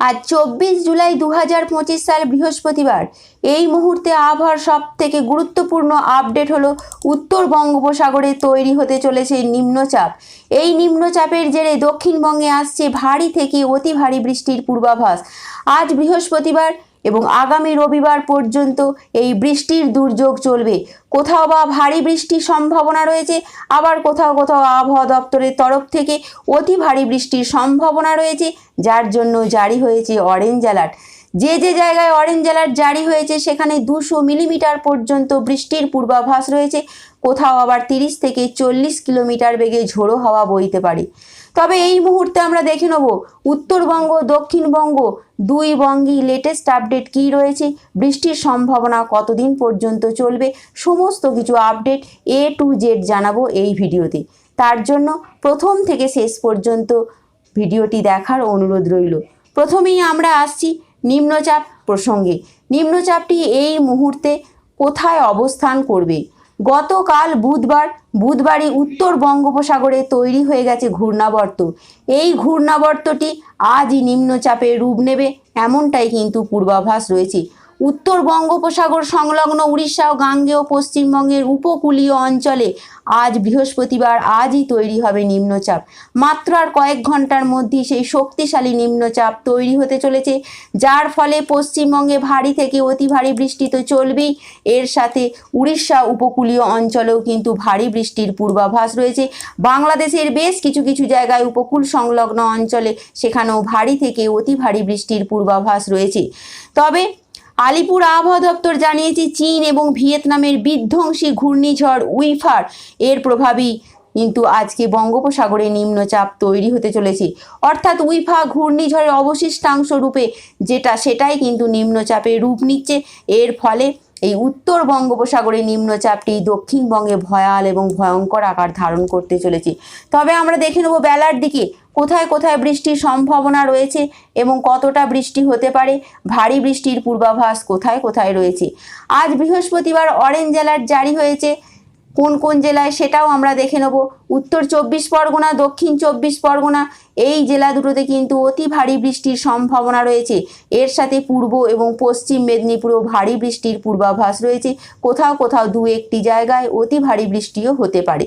আজ চব্বিশ জুলাই দু হাজার পঁচিশ সাল বৃহস্পতিবার। এই মুহূর্তে আবহাওয়ার সব থেকে গুরুত্বপূর্ণ আপডেট হলো উত্তর বঙ্গোপসাগরে তৈরি হতে চলেছে নিম্নচাপ। এই নিম্নচাপের জেরে দক্ষিণবঙ্গে আসছে ভারী থেকে অতি ভারী বৃষ্টির পূর্বাভাস। আজ বৃহস্পতিবার এবং আগামী রবিবার পর্যন্ত এই বৃষ্টির দুর্যোগ চলবে। কোথাও বা ভারী বৃষ্টির সম্ভাবনা রয়েছে, আবার কোথাও কোথাও আবহাওয়া দপ্তরের তরফ থেকে অতি ভারী বৃষ্টির সম্ভাবনা রয়েছে, যার জন্য জারি হয়েছে অরেঞ্জ অ্যালার্ট যে যে জায়গায় অরেঞ্জ অ্যালার্ট জারি হয়েছে, সেখানে দুশো মিলিমিটার পর্যন্ত বৃষ্টির পূর্বাভাস রয়েছে। কোথাও আবার তিরিশ থেকে চল্লিশ কিলোমিটার বেগে ঝোড়ো হাওয়া বইতে পারে। তবে এই মুহূর্তে আমরা দেখে নেব, উত্তরবঙ্গ, দক্ষিণবঙ্গ দুই বঙ্গই লেটেস্ট আপডেট কী রয়েছে? বৃষ্টির সম্ভাবনা কতদিন পর্যন্ত চলবে? সমস্ত কিছু আপডেট এ টু জেড জানাব এই ভিডিওতে। তার জন্য প্রথম থেকে শেষ পর্যন্ত ভিডিওটি দেখার অনুরোধ রইল। প্রথমেই আমরা আসছি নিম্নচাপ প্রসঙ্গে। নিম্নচাপটি এই মুহূর্তে কোথায় অবস্থান করবে? গতকাল বুধবার, বুধবারই উত্তর বঙ্গোপসাগরে তৈরি হয়ে গেছে ঘূর্ণাবর্ত। এই ঘূর্ণাবর্তটি আজই নিম্নচাপে রূপ নেবে, এমনটাই কিন্তু পূর্বাভাস রয়েছে। উত্তর বঙ্গোপসাগর সংলগ্ন উড়িষ্যা ও গাঙ্গেয় পশ্চিমবঙ্গের উপকূলীয় অঞ্চলে আজ বৃহস্পতিবার আজই তৈরি হবে নিম্নচাপ। মাত্র আর কয়েক ঘণ্টার মধ্যেই সেই শক্তিশালী নিম্নচাপ তৈরি হতে চলেছে, যার ফলে পশ্চিমবঙ্গে ভারী থেকে অতি ভারী বৃষ্টি তো চলবেই। এর সাথে উড়িষ্যা উপকূলীয় অঞ্চলেও কিন্তু ভারী বৃষ্টির পূর্বাভাস রয়েছে। বাংলাদেশের বেশ কিছু কিছু জায়গায় উপকূল সংলগ্ন অঞ্চলে সেখানেও ভারী থেকে অতি ভারী বৃষ্টির পূর্বাভাস রয়েছে। তবে আলিপুর আবহাওয়া দপ্তর জানিয়েছে, চীন এবং ভিয়েতনামের বিধ্বংসী ঘূর্ণিঝড় উইফার। এর প্রভাবেই কিন্তু আজকে বঙ্গোপসাগরে নিম্নচাপ তৈরি হতে চলেছে। অর্থাৎ উইফা ঘূর্ণিঝড়ের অবশিষ্টাংশ রূপে যেটা সেটাই কিন্তু নিম্নচাপে রূপ নিচ্ছে। এর ফলে এই উত্তর বঙ্গোপসাগরে নিম্নচাপটি দক্ষিণবঙ্গে ভয়াল এবং ভয়ঙ্কর আকার ধারণ করতে চলেছে। তবে আমরা দেখে নেব বেলার দিকে কোথায় কোথায় বৃষ্টির সম্ভাবনা রয়েছে এবং কতটা বৃষ্টি হতে পারে, ভারী বৃষ্টির পূর্বাভাস কোথায় কোথায় রয়েছে? আজ বৃহস্পতিবার অরেঞ্জ অ্যালার্ট জারি হয়েছে। কোন কোন জেলায় সেটাও আমরা দেখে নেব। উত্তর চব্বিশ পরগনা, দক্ষিণ চব্বিশ পরগনা, এই জেলা দুটোতে কিন্তু অতি ভারী বৃষ্টির সম্ভাবনা রয়েছে। এর সাথে পূর্ব এবং পশ্চিম মেদিনীপুরেও ভারী বৃষ্টির পূর্বাভাস রয়েছে। কোথাও কোথাও দু একটি জায়গায় অতি ভারী বৃষ্টিও হতে পারে।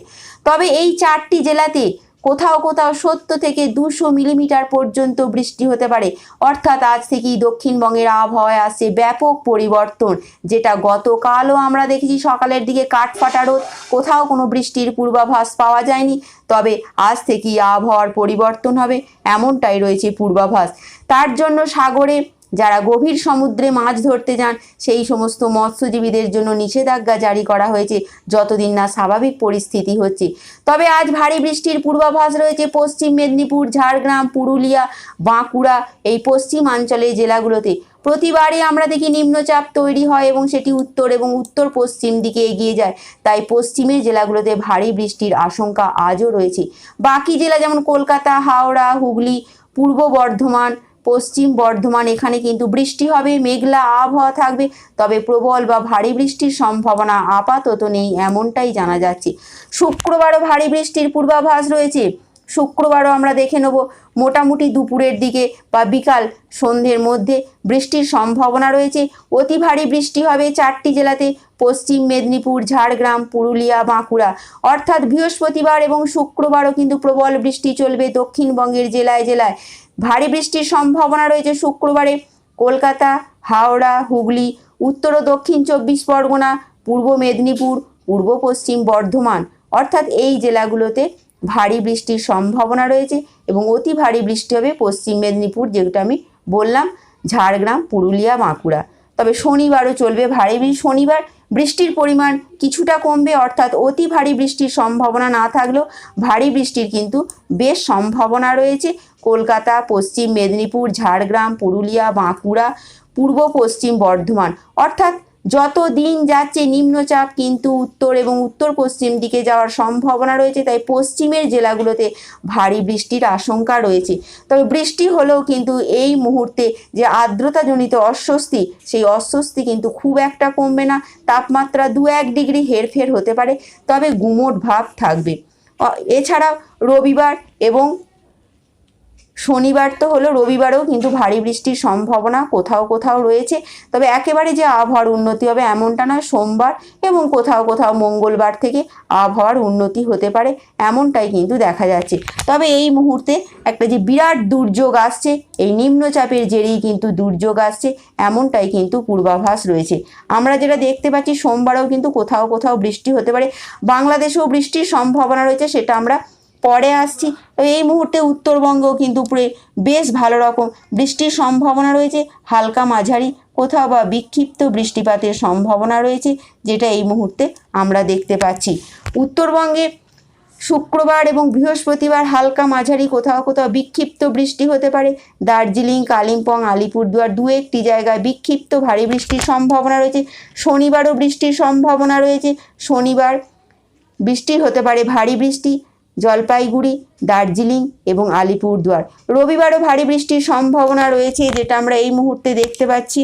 তবে এই চারটি জেলাতে কোথাও কোথাও সত্তর থেকে দুশো মিলিমিটার পর্যন্ত বৃষ্টি হতে পারে। অর্থাৎ আজ থেকেই দক্ষিণবঙ্গের আবহাওয়ায় আসছে ব্যাপক পরিবর্তন, যেটা গতকালও আমরা দেখেছি সকালের দিকে কাঠফাটা রোদ। কোথাও কোনো বৃষ্টির পূর্বাভাস পাওয়া যায়নি, তবে আজ থেকেই আবহাওয়ার পরিবর্তন হবে, এমনটাই রয়েছে পূর্বাভাস। তার জন্য সাগরে যারা গভীর সমুদ্রে মাছ ধরতে যান, সেই সমস্ত মৎস্যজীবীদের জন্য নিষেধাজ্ঞা জারি করা হয়েছে। যতদিন না স্বাভাবিক পরিস্থিতি হচ্ছে। তবে আজ ভারী বৃষ্টির পূর্বাভাস রয়েছে পশ্চিম মেদিনীপুর, ঝাড়গ্রাম, পুরুলিয়া, বাঁকুড়া, এই পশ্চিমাঞ্চলের জেলাগুলোতে। প্রতিবারই আমরা দেখি নিম্নচাপ তৈরি হয় এবং সেটি উত্তর এবং উত্তর পশ্চিম দিকে এগিয়ে যায়। তাই পশ্চিমের জেলাগুলোতে ভারী বৃষ্টির আশঙ্কা আজও রয়েছে। বাকি জেলা যেমন কলকাতা, হাওড়া, হুগলি, পূর্ব বর্ধমান পশ্চিম বর্ধমান, এখানে কিন্তু বৃষ্টি হবে, মেঘলা আবহাওয়া থাকবে, তবে প্রবল বা ভারী বৃষ্টির সম্ভাবনা আপাতত নেই এমনটাই জানা যাচ্ছে। শুক্রবারও ভারী বৃষ্টির পূর্বাভাস রয়েছে। শুক্রবারও আমরা দেখে নেব মোটামুটি দুপুরের দিকে বা বিকাল সন্ধ্যের মধ্যে বৃষ্টির সম্ভাবনা রয়েছে। অতি ভারী বৃষ্টি হবে চারটি জেলাতে, পশ্চিম মেদিনীপুর, ঝাড়গ্রাম, পুরুলিয়া, বাঁকুড়া। অর্থাৎ বৃহস্পতিবার এবং শুক্রবারও কিন্তু প্রবল বৃষ্টি চলবে দক্ষিণবঙ্গের জেলায় জেলায়। ভারী বৃষ্টির সম্ভাবনা রয়েছে শুক্রবারে। কলকাতা, হাওড়া, হুগলি, উত্তর ও দক্ষিণ চব্বিশ পরগনা, পূর্ব মেদিনীপুর, পূর্ব পশ্চিম বর্ধমান। অর্থাৎ এই জেলাগুলোতে ভারী বৃষ্টির সম্ভাবনা রয়েছে এবং অতি ভারী বৃষ্টি হবে পশ্চিম মেদিনীপুর যেটা আমি বললাম, ঝাড়গ্রাম, পুরুলিয়া, বাঁকুড়া। তবে শনিবারও চলবে ভারী বৃষ্টি। শনিবার বৃষ্টির পরিমাণ কিছুটা কমবে, অর্থাৎ অতি ভারী বৃষ্টির সম্ভাবনা না থাকলেও ভারী বৃষ্টির কিন্তু বেশ সম্ভাবনা রয়েছে। কলকাতা, পশ্চিম মেদিনীপুর, ঝাড়গ্রাম, পুরুলিয়া, বাঁকুড়া, পূর্ব পশ্চিম বর্ধমান, অর্থাৎ যত দিন যাচ্ছে নিম্নচাপ, কিন্তু উত্তর এবং উত্তর পশ্চিম দিকে যাওয়ার সম্ভাবনা রয়েছে, তাই পশ্চিমের জেলাগুলোতে ভারী বৃষ্টির আশঙ্কা রয়েছে। তবে বৃষ্টি হলেও কিন্তু এই মুহূর্তে যে আর্দ্রতাজনিত অস্বস্তি, সেই অস্বস্তি কিন্তু খুব একটা কমবে না। তাপমাত্রা দু এক ডিগ্রি হেরফের হতে পারে, তবে গুমোট ভাব থাকবে। এছাড়াও রবিবার এবং শনিবার তো হলো, রবিবারেও কিন্তু ভারী বৃষ্টির সম্ভাবনা কোথাও কোথাও রয়েছে। তবে একেবারে যে আবহাওয়ার উন্নতি হবে এমনটা নয়, সোমবার এবং কোথাও কোথাও মঙ্গলবার থেকে আবহাওয়ার উন্নতি হতে পারে এমনটাই কিন্তু দেখা যাচ্ছে। তবে এই মুহূর্তে একটা যে বিরাট দুর্যোগ আসছে, এই নিম্নচাপের জেরেই কিন্তু দুর্যোগ আসছে, এমনটাই কিন্তু পূর্বাভাস রয়েছে। আমরা যেটা দেখতে পাচ্ছি, সোমবারেও কিন্তু কোথাও কোথাও বৃষ্টি হতে পারে। বাংলাদেশেও বৃষ্টির সম্ভাবনা রয়েছে, সেটা আমরা পরে আসছি। এই মুহূর্তে উত্তরবঙ্গেও কিন্তু পুরে বেশ ভালো রকম বৃষ্টির সম্ভাবনা রয়েছে, হালকা মাঝারি, কোথাও বা বিক্ষিপ্ত বৃষ্টিপাতের সম্ভাবনা রয়েছে, যেটা এই মুহূর্তে আমরা দেখতে পাচ্ছি। উত্তরবঙ্গে শুক্রবার এবং বৃহস্পতিবার হালকা মাঝারি, কোথাও কোথাও বিক্ষিপ্ত বৃষ্টি হতে পারে। দার্জিলিং, কালিম্পং, আলিপুরদুয়ার দু একটি জায়গায় বিক্ষিপ্ত ভারী বৃষ্টির সম্ভাবনা রয়েছে। শনিবারও বৃষ্টির সম্ভাবনা রয়েছে। শনিবার বৃষ্টি হতে পারে ভারী বৃষ্টি। জলপাইগুড়ি, দার্জিলিং এবং আলিপুরদুয়ার। রবিবারও ভারী বৃষ্টির সম্ভাবনা রয়েছে, যেটা আমরা এই মুহূর্তে দেখতে পাচ্ছি।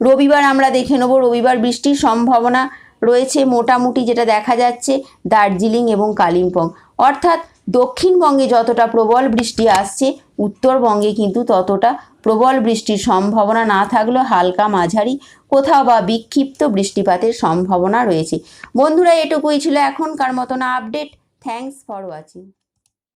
রবিবার আমরা দেখে নেব, রবিবার বৃষ্টির সম্ভাবনা রয়েছে মোটামুটি, যেটা দেখা যাচ্ছে দার্জিলিং এবং কালিম্পং। অর্থাৎ দক্ষিণবঙ্গে যতটা প্রবল বৃষ্টি আসছে, উত্তরবঙ্গে কিন্তু ততটা প্রবল বৃষ্টির সম্ভাবনা না থাকলেও হালকা মাঝারি, কোথাও বা বিক্ষিপ্ত বৃষ্টিপাতের সম্ভাবনা রয়েছে। বন্ধুরা, এটুকুই ছিল এখনকার মতন আপডেট। Thanks for watching